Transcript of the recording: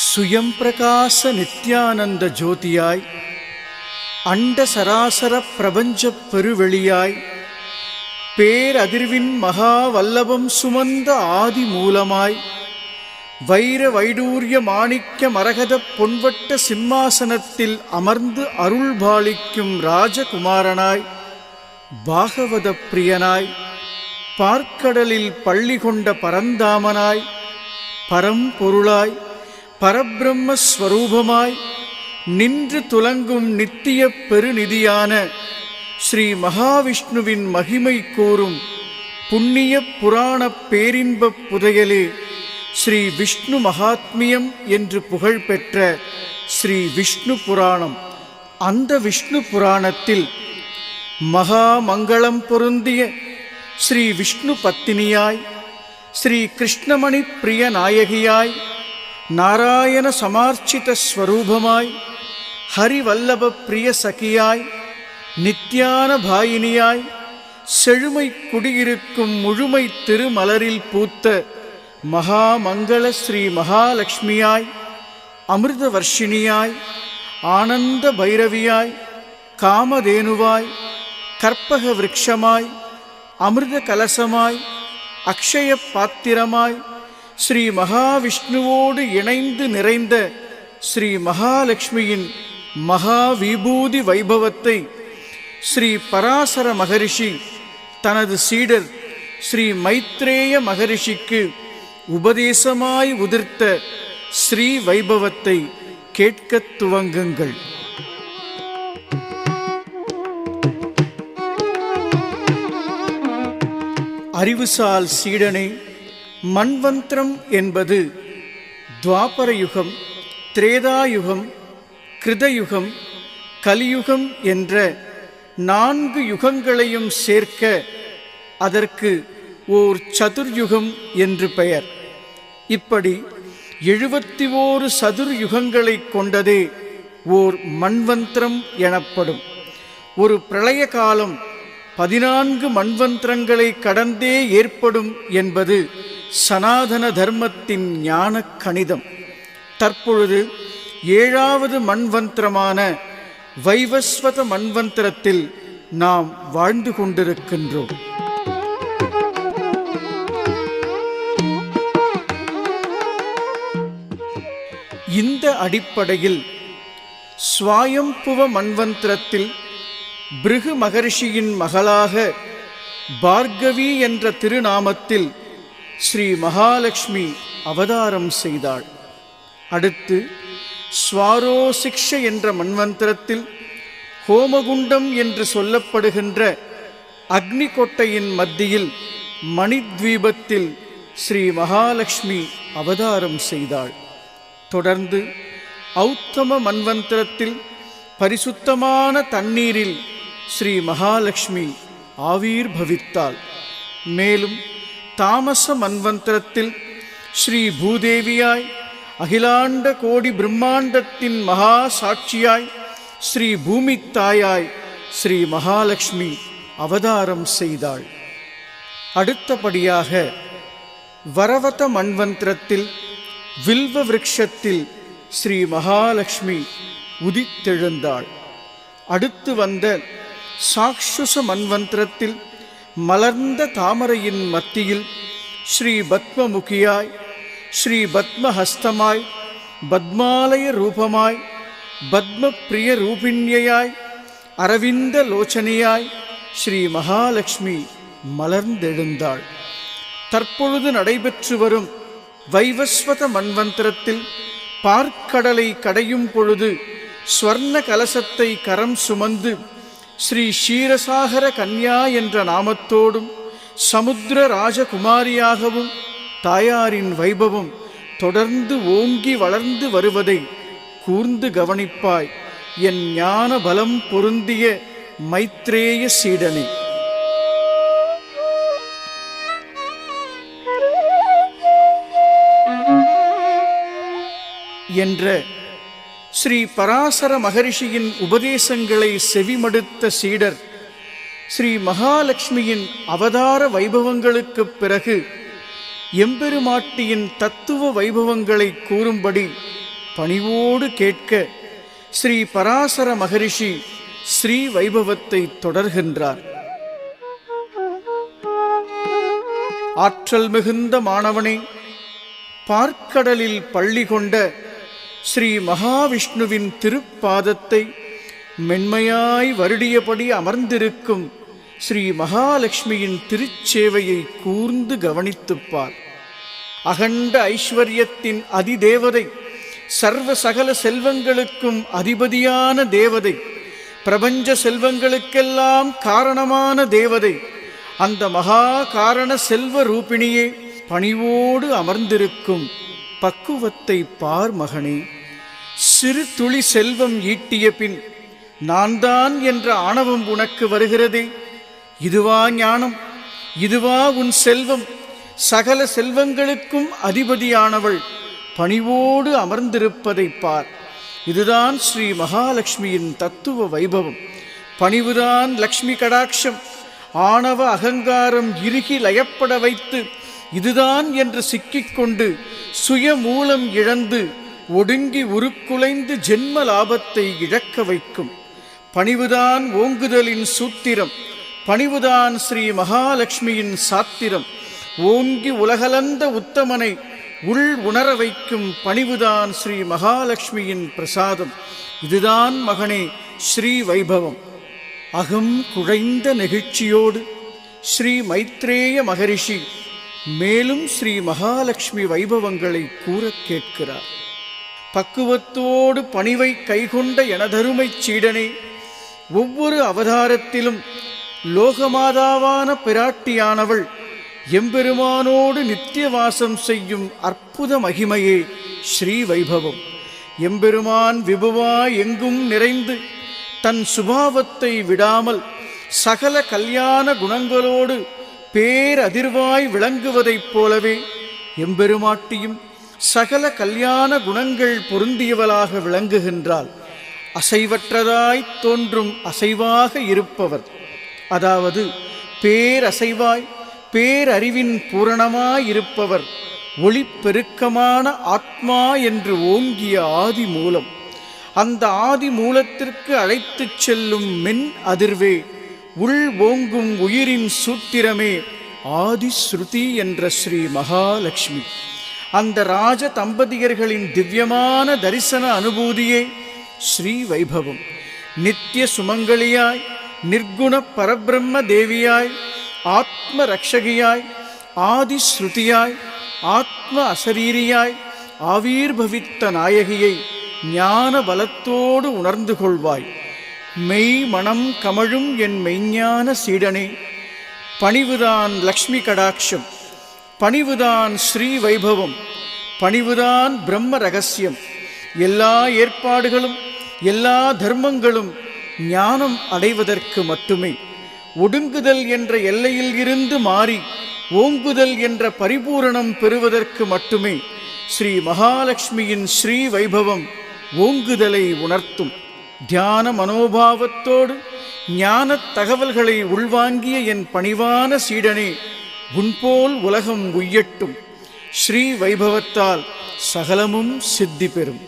சுயம் பிரகாச நித்யானந்த ஜோதியாய் அண்ட சராசர பிரபஞ்சப் பெருவெளியாய் பேரதிர்வின் மகா வல்லபம் சுமந்த ஆதி மூலமாய் வைர வைடூரிய மாணிக்க மரகத பொன்வட்ட சிம்மாசனத்தில் அமர்ந்து அருள்பாலிக்கும் ராஜகுமாரனாய் பாகவத பிரியனாய் பார்க்கடலில் பள்ளி கொண்ட பரந்தாமனாய் பரம்பொருளாய் பரபிரம்மஸ்வரூபமாய் நின்று துலங்கும் நித்திய பெருநிதியான ஸ்ரீ மகாவிஷ்ணுவின் மகிமை கூறும் புண்ணிய புராண பேரின்பப் புதையலே ஸ்ரீ விஷ்ணு மகாத்மியம் என்று புகழ்பெற்ற ஸ்ரீ விஷ்ணு புராணம். அந்த விஷ்ணு புராணத்தில் மகா மங்களம் பொருந்திய ஸ்ரீ விஷ்ணு பத்தினியாய் ஸ்ரீ கிருஷ்ணமணி பிரிய நாயகியாய் நாராயண சமார்ச்சித ஸ்வரூபமாய் ஹரிவல்லப பிரிய சகியாய் நித்யான பாயினியாய் செழுமை குடியிருக்கும் முழுமை திருமலரில் பூத்த மகாமங்கள ஸ்ரீ மகாலட்சுமியாய் அமிர்த வர்ஷினியாய் ஆனந்த பைரவியாய் காமதேனுவாய் கற்பக விரக்ஷமாய் அமிர்த கலசமாய் அக்ஷய பாத்திரமாய் ஸ்ரீ மகாவிஷ்ணுவோடு இணைந்து நிறைந்த ஸ்ரீ மகாலட்சுமியின் மகா விபூதி வைபவத்தை ஸ்ரீ பராசர மகரிஷி தனது சீடர் ஸ்ரீ மைத்ரேய மகரிஷிக்கு உபதேசமாய் உதிர்த்த ஸ்ரீ வைபவத்தை கேட்கத் துவங்குங்கள். அறிவுசால் சீடனை மண்வந்திரம் என்பது துவாபரயுகம் திரேதாயுகம் கிருதயுகம் கலியுகம் என்ற நான்கு யுகங்களையும் சேர்க்க அதற்கு ஓர் சதுர்யுகம் என்று பெயர். இப்படி எழுபத்தி ஓரு சதுர் யுகங்களைக் கொண்டதே ஓர் மண்வந்திரம் எனப்படும். ஒரு பிரளய காலம் பதினான்கு மண்வந்திரங்களை கடந்தே ஏற்படும் என்பது சனாதன தர்மத்தின் ஞான கணிதம். தற்பொழுது ஏழாவது மண்வந்திரமான வைவஸ்வத மண்வந்திரத்தில் நாம் வாழ்ந்து கொண்டிருக்கின்றோம். இந்த அடிப்படையில் சுவாயம்புவ மண்வந்திரத்தில் பிருகு மகரிஷியின் மகளாக பார்கவி என்ற திருநாமத்தில் ஸ்ரீ மகாலட்சுமி அவதாரம் செய்தாள். அடுத்து ஸ்வாரோசிக்ஷ என்ற மண்வந்திரத்தில் ஹோமகுண்டம் என்று சொல்லப்படுகின்ற அக்னி கொட்டையின் மத்தியில் மணித்வீபத்தில் ஸ்ரீ மகாலட்சுமி அவதாரம் செய்தாள். தொடர்ந்து ஔத்தம மன்வந்திரத்தில் பரிசுத்தமான தண்ணீரில் ஸ்ரீ மகாலட்சுமி ஆவீர் பவித்தாள் மேலும் தாமச மன்வந்திரத்தில் ஸ்ரீ பூதேவியாய் அகிலாண்ட கோடி பிரம்மாண்டத்தின் மகா சாட்சியாய் ஸ்ரீ பூமி தாயாய் ஸ்ரீ மகாலட்சுமி அவதாரம் செய்தாள். அடுத்தபடியாக வரவத மண்வந்திரத்தில் வில்வ விரக்ஷத்தில் ஸ்ரீ மகாலட்சுமி உதித்தெழுந்தாள். அடுத்து வந்த சாக்ஷுச மன்வந்திரத்தில் மலர்ந்த தாமரையின் மத்தியில் ஸ்ரீ பத்மமுகியாய் ஸ்ரீ பத்மஹஸ்தமாய் பத்மாலய ரூபமாய் பத்ம பிரிய அரவிந்த லோச்சனையாய் ஸ்ரீ மகாலட்சுமி மலர்ந்தெழுந்தாள். தற்பொழுது நடைபெற்று வரும் வைவஸ்வத மன்வந்திரத்தில் பார்க்கடலை கடையும் பொழுது ஸ்வர்ண கலசத்தை கரம் சுமந்து ஸ்ரீ ஷீரசாகர கன்யா என்ற நாமத்தோடும் சமுத்திர ராஜகுமாரியாகவும் தாயாரின் வைபவம் தொடர்ந்து ஓங்கி வளர்ந்து வருவதை கூர்ந்து கவனிப்பாய். என் ஞான பலம் பொருந்திய மைத்ரேய சீடனை. என்ற ஸ்ரீ பராசர மகரிஷியின் உபதேசங்களை செவிமடுத்த சீடர் ஸ்ரீ மகாலட்சுமியின் அவதார வைபவங்களுக்குப் பிறகு எம்பெருமாட்டியின் தத்துவ வைபவங்களை கூறும்படி பணிவோடு கேட்க ஸ்ரீ பராசர மகரிஷி ஸ்ரீ வைபவத்தை தொடர்கின்றார். ஆற்றல் மிகுந்த மாணவனை பார்க்கடலில் பள்ளி கொண்ட ஸ்ரீ மகாவிஷ்ணுவின் திருப்பாதத்தை மென்மையாய் வருடியபடி அமர்ந்திருக்கும் ஸ்ரீ மகாலட்சுமியின் திருச்சேவையை கூர்ந்து கவனித்துப்பார். அகண்ட ஐஸ்வர்யத்தின் அதிதேவதை சர்வ சகல செல்வங்களுக்கும் அதிபதியான தேவதை பிரபஞ்ச செல்வங்களுக்கெல்லாம் காரணமான தேவதை அந்த மகா காரண செல்வ ரூபிணியே பணிவோடு அமர்ந்திருக்கும். பக்குவத்தை பார் மகனே. சிறு துளி செல்வம் ஈட்டிய பின் நான் தான் என்ற ஆணவம் உனக்கு வருகிறதே. இதுவா ஞானம் இதுவா உன் செல்வம். சகல செல்வங்களுக்கும் அதிபதியானவள் பணிவோடு அமர்ந்திருப்பதைப் பார். இதுதான் ஸ்ரீ மகாலட்சுமியின் தத்துவ வைபவம். பணிவுதான் லக்ஷ்மி கடாட்சம். ஆணவ அகங்காரம் இறுகி லயப்பட வைத்து இதுதான் என்று சிக்கிக்கொண்டு சுயமூலம் இழந்து ஒடுங்கி உருக்குலைந்து ஜென்ம லாபத்தை இழக்க வைக்கும். பணிவுதான் ஓங்குதலின் சூத்திரம். பணிவுதான் ஸ்ரீ மகாலட்சுமியின் சாத்திரம். ஓங்கி உலகலந்த உத்தமனை உள் உணர வைக்கும் பணிவுதான் ஸ்ரீ மகாலட்சுமியின் பிரசாதம். இதுதான் மகனே ஸ்ரீ வைபவம். அகம் குழைந்த நெகிழ்ச்சியோடு ஸ்ரீ மைத்ரேய மகரிஷி மேலும் ஸ்ரீ மகாலட்சுமி வைபவங்களை கூறக் கேட்கிறார். பக்குவத்தோடு பணிவை கைகொண்ட எனதருமைச் சீடனே ஒவ்வொரு அவதாரத்திலும் லோகமாதாவான பிராட்டியானவள் எம்பெருமானோடு நித்திய வாசம் செய்யும் அற்புத மகிமையே ஸ்ரீ வைபவம். எம்பெருமான் விபுவா எங்கும் நிறைந்து தன் சுபாவத்தை விடாமல் சகல கல்யாண குணங்களோடு பேரதிர்வாய் விளங்குவதைப் போலவே எம்பெருமாட்டியும் சகல கல்யாண குணங்கள் பொருந்தியவளாக விளங்குகின்றாள். அசைவற்றதாய் தோன்றும் அசைவாக இருப்பவர். அதாவது பேரசைவாய் பேரறிவின் பூரணமாயிருப்பவர் ஒளிப்பெருக்கமான ஆத்மா என்று ஓங்கிய ஆதி மூலம். அந்த ஆதி மூலத்திற்கு அழைத்துச் செல்லும் மென் அதிர்வே. உள் ஓங்கும் உயிரின் சூத்திரமே ஆதிஸ்ருதி என்ற ஸ்ரீ மகாலட்சுமி. அந்த ராஜ தம்பதியர்களின் திவ்யமான தரிசன அனுபூதியே ஸ்ரீ வைபவம். நித்திய சுமங்கலியாய் நிர்குண பரபிரம்ம தேவியாய் ஆத்ம ரக்ஷகியாய் ஆதிஸ்ருதியாய் ஆத்ம அசரீரியாய் ஆவீர்பவித்த நாயகியை ஞான பலத்தோடு உணர்ந்து கொள்வாய். மெய் மனம் கமழும் என் மெய்ஞான சீடனே. பணிவுதான் லக்ஷ்மி கடாட்சம். பணிவுதான் ஸ்ரீ வைபவம். பணிவுதான் பிரம்ம ரகசியம். எல்லா ஏற்பாடுகளும் எல்லா தர்மங்களும் ஞானம் அடைவதற்கு மட்டுமே. ஒடுங்குதல் என்ற எல்லையில் இருந்து மாறி ஓங்குதல் என்ற பரிபூரணம் பெறுவதற்கு மட்டுமே ஸ்ரீ மகாலட்சுமியின் ஸ்ரீ வைபவம் ஓங்குதலை உணர்த்தும். தியான மனோபாவத்தோடு ஞானத் தகவல்களை உள்வாங்கிய என் பணிவான சீடனே உன்போல் உலகம் உய்யட்டும். ஸ்ரீ வைபவத்தால் சகலமும் சித்தி பெறும்